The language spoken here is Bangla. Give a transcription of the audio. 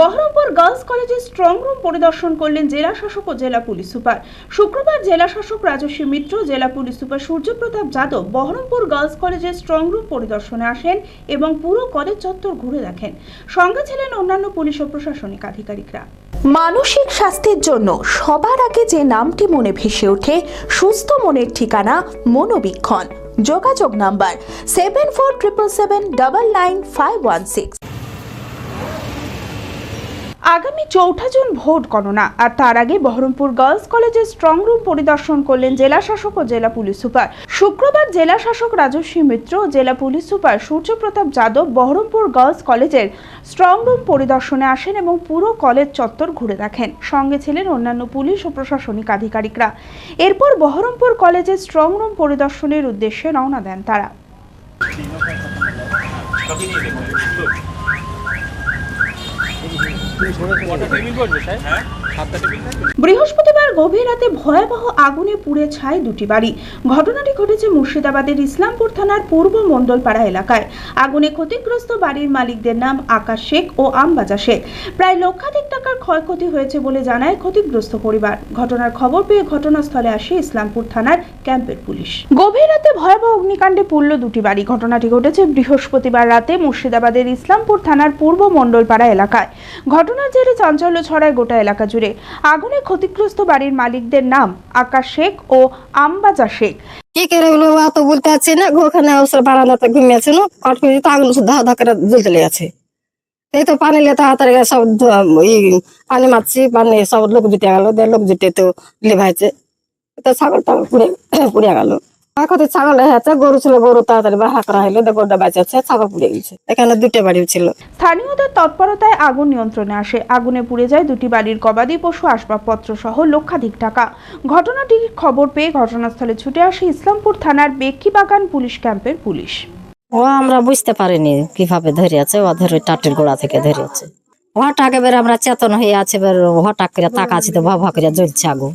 বহরমপুর গার্লস কলেজের স্ট্রং রুম পরিদর্শন করলেন জেলা শাসক ও জেলা পুলিশ সুপার। শুক্রবার জেলা শাসক রাজস্বী মিত্র, জেলা police super Suryapratap Yadav Berhampore girls কলেজের স্ট্রং রুম পরিদর্শনে আসেন এবং পুরো কলেজ চত্বর ঘুরে দেখেন। সঙ্গে ছিলেন অন্যান্য পুলিশ ও প্রশাসনিক আধিকারিকরা। মানসিক স্বাস্থ্যের জন্য সবার আগে যে নামটি মনে ভেসে ওঠে, সুস্থ মনের ঠিকানা মনোবীক্ষণ। যোগাযোগ number seven four triple seven double nine five one six আগামী চৌঠা জুন ভোট গণনা, আর তার আগে বহরমপুর গার্লস কলেজের স্ট্রং রুম পরিদর্শন করলেন জেলা শাসক ও জেলা পুলিশ সুপার। শুক্রবার জেলা শাসক রাজস্বী মিত্র ও জেলা police super Suryapratap Yadav Berhampore girls কলেজের স্ট্রং রুম পরিদর্শনে আসেন এবং পুরো কলেজ চত্বর ঘুরে দেখেন। সঙ্গে ছিলেন অন্যান্য পুলিশ ও প্রশাসনিক আধিকারিকরা। এরপর বহরমপুর কলেজের স্ট্রং রুম পরিদর্শনের উদ্দেশ্যে রওনা দেন তারা। বৃহস্পতিবার গভীর রাতে ভয়াবহ আগুনে পুড়ে ছাই দুটি বাড়ি। ঘটনাটি ঘটেছে মুর্শিদাবাদের ইসলামপুর থানার পূর্ব মণ্ডলপাড়া এলাকায়। আগুনে ক্ষতিগ্রস্ত বাড়ির মালিকদের নাম আকাশ শেখ ও আমবাজা শেখ। প্রায় লক্ষাধিক টাকার ক্ষয়ক্ষতি হয়েছে বলে জানায় ক্ষতিগ্রস্ত পরিবার। ঘটনার খবর পেয়ে ঘটনাস্থলে আসে ইসলামপুর থানার ক্যাম্পের পুলিশ। গভীর রাতে ভয়াবহ অগ্নিকাণ্ডে পুড়ল দুটি বাড়ি। ঘটনাটি ঘটেছে বৃহস্পতিবার রাতে মুর্শিদাবাদের ইসলামপুর থানার পূর্ব মণ্ডলপাড়া এলাকায়। ঘটনার জেরে চাঞ্চল্য ছড়ায় গোটা এলাকা জুড়ে। আগুনে ক্ষতিগ্রস্ত বাড়ির মালিকদের নাম আকাশ শেখ ও আমবাজা শেখ। বলতে না ঘুমিয়েছে, না? এই তো পানি সব পানি লোক জুটে লোক জুটে তো তো ছাগল পুড়ে পুড়ে গেল। এখন তো ছাগল হয়েছে গরু ছিল গরু তাড়াতাড়ি বাহা করা হলো গরুটা বাঁচাচ্ছে ছাগল পুড়ে গেছে। এখানে দুটো বাড়ি ছিল। স্থানীয়দের তৎপরতায় আগুন নিয়ন্ত্রণে আসে। আগুনে পুড়ে যায় দুটি বাড়ির গবাদি পশু আসবাবপত্র সহ লক্ষাধিক টাকা। ঘটনাটির খবর পেয়ে ঘটনাস্থলে ছুটে আসে ইসলামপুর থানার বেক্কিবাগান পুলিশ ক্যাম্পের পুলিশ। ও আমরা বুঝতে পারিনি কীভাবে ধরিয়েছে ও ধরে টাটির গোড়া থেকে ধরিয়েছে হঠাৎ এবার আমরা চেতন হয়ে আছে এবার হঠাৎ করে তাকাচ্ছি তো ভা ভা করে জ্বলছে আগুন।